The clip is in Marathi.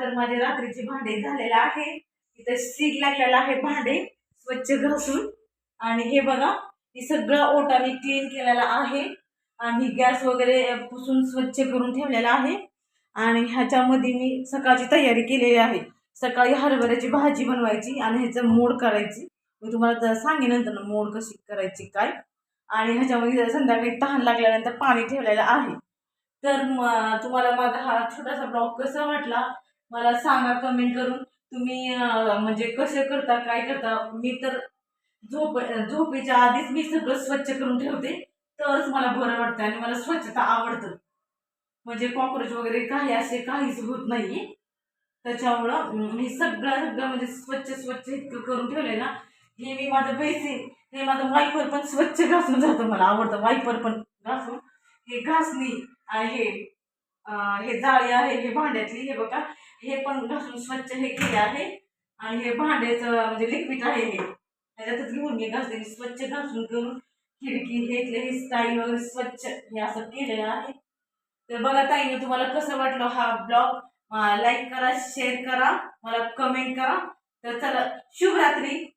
तर माझे रात्रीचे भांडे झालेले आहे. इथे सीग लागलेलं आहे भांडे स्वच्छ घासून. आणि हे बघा मी सगळं ओटा मी क्लीन केलेला आहे. आणि गॅस वगैरे पुसून स्वच्छ करून ठेवलेला आहे. आणि ह्याच्यामध्ये मी सकाळची तयारी केलेली आहे. सकाळी हरभऱ्याची भाजी बनवायची आणि ह्याचं मोड करायची. मी तुम्हाला तर सांगेन नंतर ना मोड कशी करायची काय. आणि ह्याच्यामध्ये संध्याकाळी तहान लागल्यानंतर पाणी ठेवलेलं आहे. तर तुम्हाला माझा हा छोटासा ब्लॉग कसा वाटला? मला सांगा कमेंट करून. तुम्ही म्हणजे कसे करता काय करता? मी तर झोप झोपेच्या आधीच मी सगळं स्वच्छ करून ठेवते. तरच मला बरं वाटतं आणि मला स्वच्छता आवडतं. म्हणजे कॉक्रोच वगैरे काही असे काहीच होत नाही. त्याच्यामुळं मी सगळं सगळं म्हणजे स्वच्छ स्वच्छ इतकं करून ठेवलंय ना. हे मी माझं बेसिन हे माझं वायफर पण स्वच्छ घासून जातं मला आवडतं. वायफर पण घासून. हे घासणी हे हे जाळी आहे हे भांड्यातली हे बघा. हे पण घासून स्वच्छ हे केले आहे. आणि हे भांड्याचं म्हणजे लिक्विड आहे हे. त्याच्यातच घेऊन मी घासते स्वच्छ घासून करून खिडकी हे हे स्टाईल वगैरे स्वच्छ हे असं केलेलं आहे. तर बघा ताईने तुम्हाला कसं वाटलं हा ब्लॉग लाईक करा शेअर करा मला कमेंट करा. तर चला शुभरात्री.